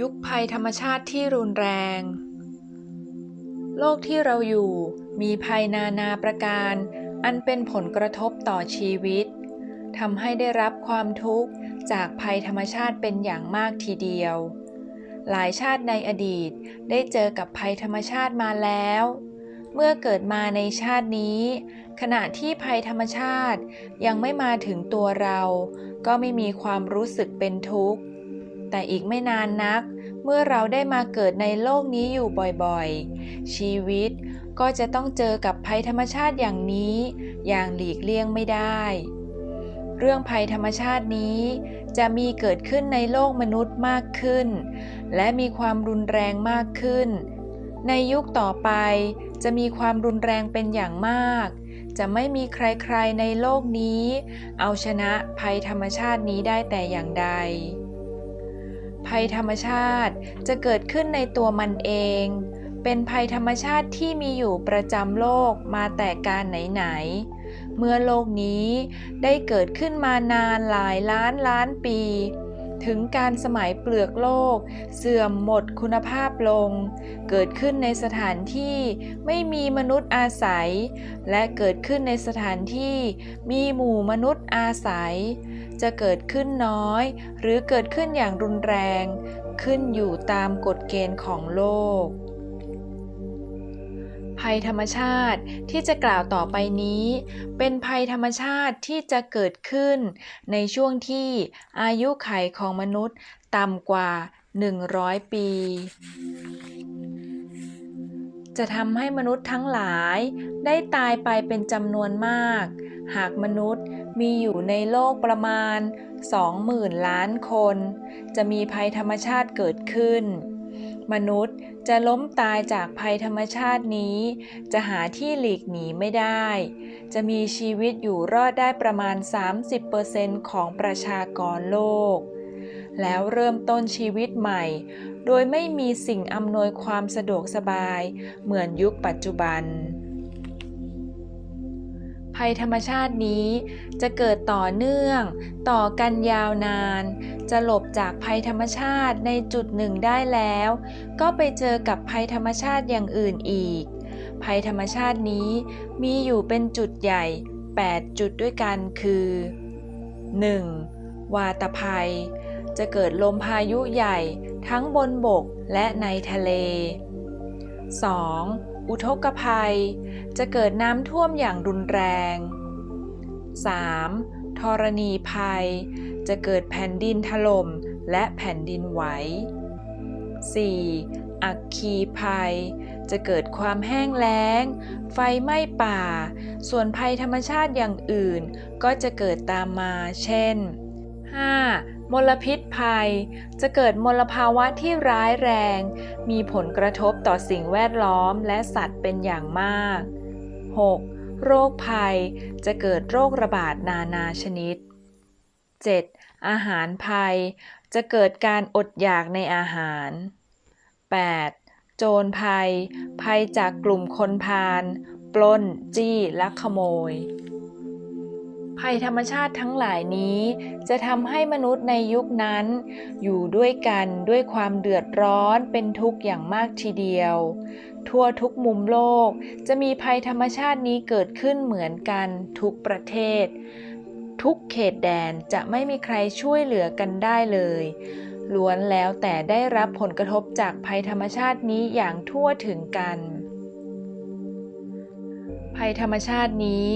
ยุคภัยธรรมชาติที่รุนแรง โลกที่เราอยู่มีภัยนานาประการ อันเป็นผลกระทบต่อชีวิตทำให้ได้รับความทุกข์จากภัยธรรมชาติเป็นอย่างมากทีเดียว หลายชาติในอดีตได้เจอกับภัยธรรมชาติมาแล้ว เมื่อเกิดมาในชาตินี้ ขณะที่ภัยธรรมชาติยังไม่มาถึงตัวเรา ก็ไม่มีความรู้สึกเป็นทุกข์ แต่อีกไม่นานนัก เมื่อเราได้มาเกิดในโลกนี้อยู่บ่อยๆ ชีวิตก็จะต้องเจอกับภัยธรรมชาติอย่างนี้ อย่างหลีกเลี่ยงไม่ได้ เรื่องภัยธรรมชาตินี้ จะมีเกิดขึ้นในโลกมนุษย์มากขึ้น และมีความรุนแรงมากขึ้น ในยุคต่อไปจะมีความรุนแรงเป็นอย่างมาก จะไม่มีใครๆในโลกนี้ เอาชนะภัยธรรมชาตินี้ได้แต่อย่างใด ภัยธรรมชาติจะเกิดขึ้นในตัวมันเอง เป็นภัยธรรมชาติที่มีอยู่ประจำโลกมาแต่การไหนๆเมื่อโลกนี้ได้เกิดขึ้นมานานหลายล้านล้านปี ถึงการสมัยเปลือกโลก เสื่อมหมดคุณภาพลง เกิดขึ้นในสถานที่ไม่มีมนุษย์อาศัย และเกิดขึ้นในสถานที่มีหมู่มนุษย์อาศัย จะเกิดขึ้นน้อย หรือเกิดขึ้นอย่างรุนแรง ขึ้นอยู่ตามกฎเกณฑ์ของโลก ภัยธรรมชาติที่จะกล่าวต่อไปนี้ เป็นภัยธรรมชาติที่จะเกิดขึ้น ในช่วงที่อายุไขของมนุษย์ต่ำกว่า 100 ปี จะทำให้มนุษย์ทั้งหลายได้ตายไปเป็นจำนวนมาก หากมนุษย์มีอยู่ในโลกประมาณ 20,000 ล้านคน จะมีภัยธรรมชาติเกิดขึ้น มนุษย์จะล้มตายจากภัยธรรมชาตินี้ จะหาที่หลีกหนีไม่ได้ จะมีชีวิตอยู่รอดได้ประมาณ 30%ของประชากรโลก แล้วเริ่มต้นชีวิตใหม่ โดยไม่มีสิ่งอำนวยความสะดวกสบาย เหมือนยุคปัจจุบัน ภัยธรรมชาตินี้ จะเกิดต่อเนื่อง ต่อกันยาวนาน จะหลบจากภัยธรรมชาติในจุดหนึ่งได้แล้ว ก็ไปเจอกับภัยธรรมชาติอย่างอื่นอีก ภัยธรรมชาตินี้มีอยู่เป็นจุดใหญ่ 8 จุดด้วยกันคือ 1. วาตภัย จะเกิดลมพายุใหญ่ทั้งบนบกและในทะเล 2. อุทกภัย จะเกิดน้ำท่วมอย่างรุนแรง 3. ธรณีภัย จะเกิดแผ่นดินถล่มและแผ่นดินไหว 4. อัคคีภัย จะเกิดความแห้งแล้ง ไฟไหม้ป่า ส่วนภัยธรรมชาติอย่างอื่นก็จะเกิดตามมา เช่น 5. มลพิษภัย จะเกิดมลภาวะที่ร้ายแรง มีผลกระทบต่อสิ่งแวดล้อมและสัตว์เป็นอย่างมาก 6. โรคภัย จะเกิดโรคระบาดนานาชนิด 7. อาหารภัย จะเกิดการอดอยากในอาหาร 8. โจรภัย ภัยจากกลุ่มคนพาลปล้น จี้และขโมย ภัยธรรมชาติทั้งหลายนี้ จะทำให้มนุษย์ในยุคนั้น อยู่ด้วยกันด้วยความเดือดร้อนเป็นทุกข์อย่างมากทีเดียว ทั่วทุกมุมโลกจะมีภัยธรรมชาตินี้เกิดขึ้นเหมือนกันทุกประเทศ ทุกเขตแดนจะไม่มีใครช่วยเหลือกันได้เลยล้วนแล้วแต่ได้รับผลกระทบจากภัยธรรมชาตินี้อย่างทั่วถึงกัน ภัยธรรมชาตินี้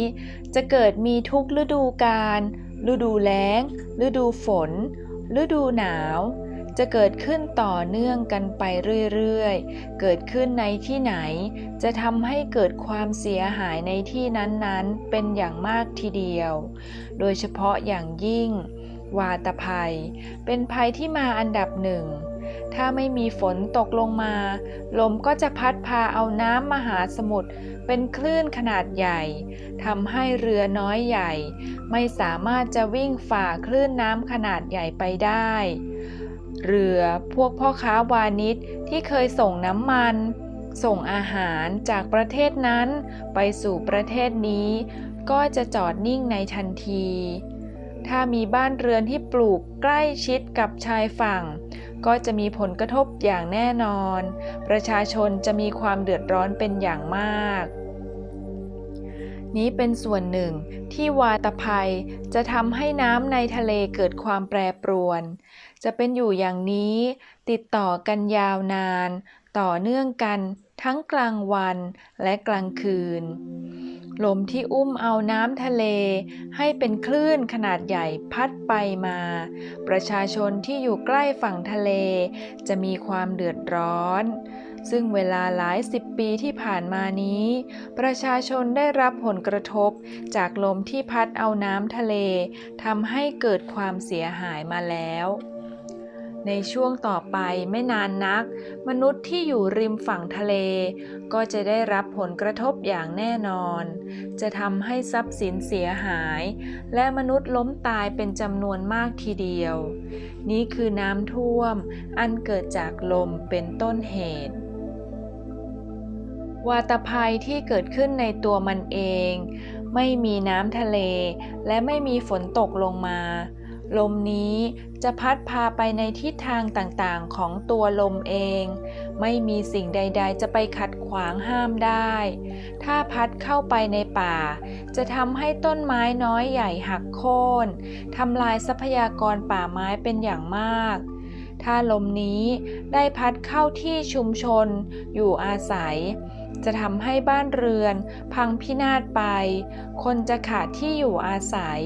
จะเกิดมีทุกฤดูกาล ฤดูแล้ง ฤดูฝน ฤดูหนาว จะเกิดขึ้นต่อเนื่องกันไปเรื่อยๆ เกิดขึ้นในที่ไหน จะทำให้เกิดความเสียหายในที่นั้นๆ เป็นอย่างมากทีเดียว โดยเฉพาะอย่างยิ่ง วาตภัย เป็นภัยที่มาอันดับหนึ่ง ถ้าไม่มีฝนตกลงมา ลมก็จะพัดพาเอาน้ำมหาสมุทรเป็นคลื่นขนาดใหญ่ทำให้เรือน้อยใหญ่ ไม่สามารถจะวิ่งฝ่าคลื่นน้ำขนาดใหญ่ไปได้ เรือพวกพ่อค้าวานิชที่เคยส่งน้ำมัน ส่งอาหารจากประเทศนั้นไปสู่ประเทศนี้ ก็จะจอดนิ่งในทันที ถ้ามีบ้านเรือนที่ปลูกใกล้ชิดกับชายฝั่ง ก็จะมีผลกระทบอย่างแน่นอน ประชาชนจะมีความเดือดร้อนเป็นอย่างมาก นี้เป็นส่วนหนึ่งที่วาตภัยจะทำให้น้ำในทะเลเกิดความแปรปรวน จะเป็นอยู่อย่างนี้ ติดต่อกันยาวนาน ต่อเนื่องกัน ทั้งกลางวันและกลางคืน ลมที่อุ้มเอาน้ำทะเลให้เป็นคลื่นขนาดใหญ่พัดไปมา ประชาชนที่อยู่ใกล้ฝั่งทะเล จะมีความเดือดร้อน ซึ่งเวลาหลายสิบปีที่ผ่านมานี้ ประชาชนได้รับผลกระทบจากลมที่พัดเอาน้ำทะเลทำให้เกิดความเสียหายมาแล้ว ในช่วงต่อไปไม่นานนัก มนุษย์ที่อยู่ริมฝั่งทะเล ก็จะได้รับผลกระทบอย่างแน่นอน จะทำให้ทรัพย์สินเสียหาย และมนุษย์ล้มตายเป็นจำนวนมากทีเดียว นี่คือน้ำท่วม อันเกิดจากลมเป็นต้นเหตุวาตภัยที่เกิดขึ้นในตัวมันเอง ไม่มีน้ำทะเล และไม่มีฝนตกลงมา ลมนี้จะพัดพาไปในทิศทางต่างๆของตัวลมเอง ไม่มีสิ่งใด ๆ จะไปขัดขวางห้ามได้ ถ้าพัดเข้าไปในป่า จะทำให้ต้นไม้น้อยใหญ่หักโค่นทำลายทรัพยากรป่าไม้เป็นอย่างมาก ถ้าลมนี้ได้พัดเข้าที่ชุมชน อยู่อาศัย จะทำให้บ้านเรือน พังพินาศไป คนจะขาดที่อยู่อาศัย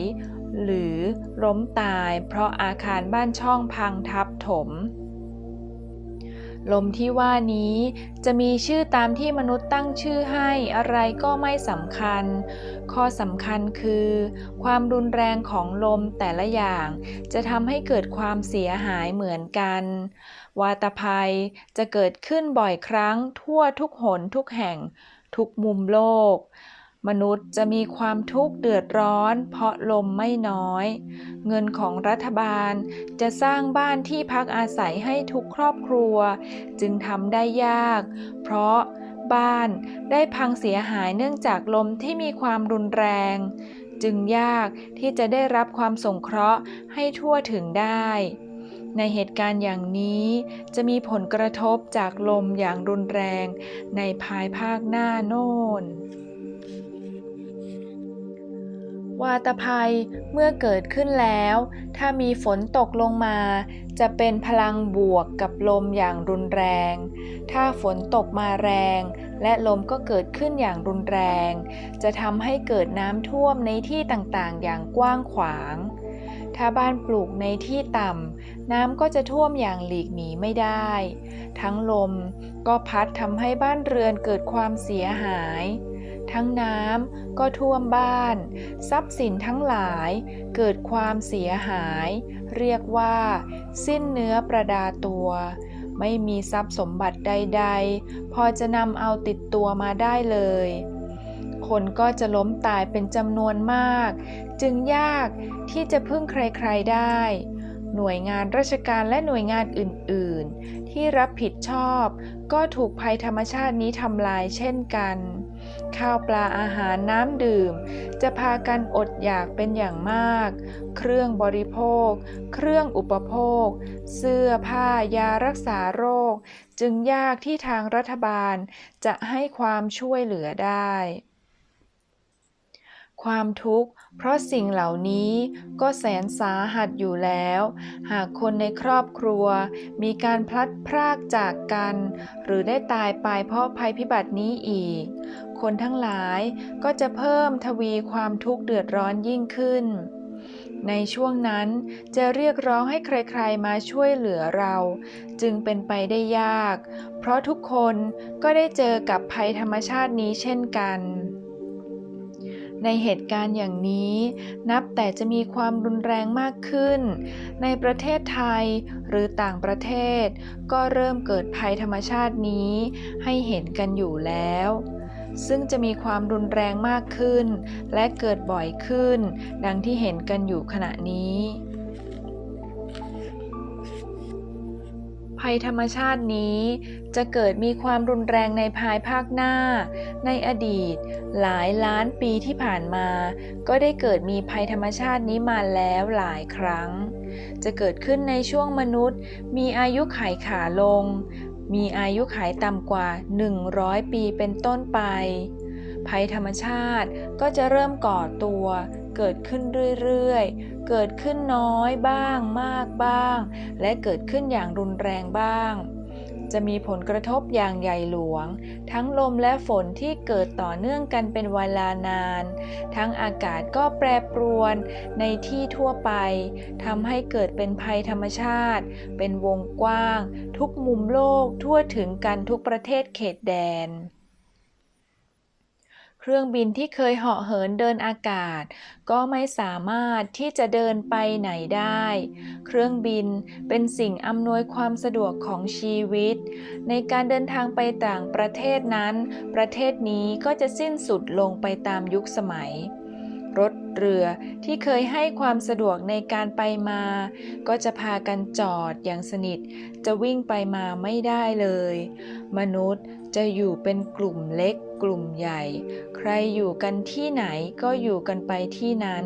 หรือล้มตายเพราะอาคารบ้านช่องพังทับถม ลมที่ว่านี้จะมีชื่อตามที่มนุษย์ตั้งชื่อให้อะไรก็ไม่สำคัญ ข้อสำคัญคือ ความรุนแรงของลมแต่ละอย่างจะทำให้เกิดความเสียหายเหมือนกัน วาตภัยจะเกิดขึ้นบ่อยครั้งทั่วทุกหนทุกแห่งทุกมุมโลก มนุษย์จะมีความทุกข์เดือดร้อน เพราะลมไม่น้อย เงินของรัฐบาลจะสร้างบ้านที่พักอาศัยให้ทุกครอบครัว จึงทำได้ยาก เพราะบ้านได้พังเสียหายเนื่องจากลมที่มีความรุนแรง จึงยากที่จะได้รับความสงเคราะห์ให้ทั่วถึงได้ในเหตุการณ์อย่างนี้จะมีผลกระทบจากลมอย่างรุนแรงในภายภาคหน้าโน่น วาตภัยเมื่อเกิดขึ้นแล้ว ถ้ามีฝนตกลงมา จะเป็นพลังบวกกับลมอย่างรุนแรง ถ้าฝนตกมาแรง และลมก็เกิดขึ้นอย่างรุนแรง จะทำให้เกิดน้ำท่วมในที่ต่างๆ อย่างกว้างขวาง ถ้าบ้านปลูกในที่ต่ำน้ำก็จะท่วมอย่างหลีกหนีไม่ได้ ทั้งลมก็พัดทำให้บ้านเรือนเกิดความเสียหาย ทั้งน้ำก็ท่วมบ้าน ทรัพย์สินทั้งหลายเกิดความเสียหาย เรียกว่า สิ้นเนื้อประดาตัว ไม่มีทรัพย์สมบัติใด ๆ พอจะนำเอาติดตัวมาได้เลย คนก็จะล้มตายเป็นจำนวนมาก จึงยากที่จะพึ่งใครๆได้หน่วยงานราชการและหน่วยงานอื่น ๆ ที่รับผิดชอบก็ถูกภัยธรรมชาตินี้ทำลายเช่นกัน ข้าวปลาอาหารน้ำดื่ม จะพากันอดอยากเป็นอย่างมาก เครื่องบริโภค เครื่องอุปโภค เสื้อผ้ายารักษาโรค จึงยากที่ทางรัฐบาลจะให้ความช่วยเหลือได้ ความทุกข์เพราะสิ่งเหล่านี้ก็แสนสาหัสอยู่แล้ว หากคนในครอบครัว มีการพลัดพรากจากกัน หรือได้ตายไปเพราะภัยพิบัตินี้อีก คนทั้งหลาย ก็จะเพิ่มทวีความทุกข์เดือดร้อนยิ่งขึ้น ในช่วงนั้นจะเรียกร้องให้ใครๆมาช่วยเหลือเรา จึงเป็นไปได้ยาก เพราะทุกคนก็ได้เจอกับภัยธรรมชาตินี้เช่นกันในเหตุการณ์อย่างนี้นับแต่จะมีความรุนแรงมากขึ้น ในประเทศไทยหรือต่างประเทศ ก็เริ่มเกิดภัยธรรมชาตินี้ให้เห็นกันอยู่แล้ว ซึ่งจะมีความรุนแรงมากขึ้น และเกิดบ่อยขึ้น ดังที่เห็นกันอยู่ขณะนี้ ภัยธรรมชาตินี้จะเกิดมีความรุนแรงในภายภาคหน้า ในอดีต หลายล้านปีที่ผ่านมา ก็ได้เกิดมีภัยธรรมชาตินี้มาแล้วหลายครั้ง จะเกิดขึ้นในช่วงมนุษย์ มีอายุขัยขาลง มีอายุขายต่ำกว่า 100 ปีเป็นต้นไป ภัยธรรมชาติก็จะเริ่มก่อตัว เกิดขึ้นเรื่อยๆ เกิดขึ้นน้อยบ้างมากบ้าง และเกิดขึ้นอย่างรุนแรงบ้าง จะมีผลกระทบอย่างใหญ่หลวง ทั้งลมและฝนที่เกิดต่อเนื่องกันเป็นเวลานาน ทั้งอากาศก็แปรปรวนในที่ทั่วไปทำให้เกิดเป็นภัยธรรมชาติ เป็นวงกว้าง ทุกมุมโลกทั่วถึงกันทุกประเทศเขตแดน เครื่องบินที่เคยเหาะเหินเดินอากาศ ก็ไม่สามารถที่จะเดินไปไหนได้ เครื่องบินเป็นสิ่งอำนวยความสะดวกของชีวิต ในการเดินทางไปต่างประเทศนั้น ประเทศนี้ก็จะสิ้นสุดลงไปตามยุคสมัย รถเรือที่เคยให้ความสะดวกในการไปมา ก็จะพากันจอดอย่างสนิท จะวิ่งไปมาไม่ได้เลย มนุษย์จะอยู่เป็นกลุ่มเล็ก กลุ่มใหญ่ ใครอยู่กันที่ไหนก็อยู่กันไปที่นั้น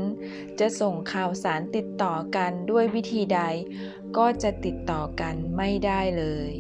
จะส่งข่าวสารติดต่อกันด้วยวิธีใด ก็จะติดต่อกันไม่ได้เลย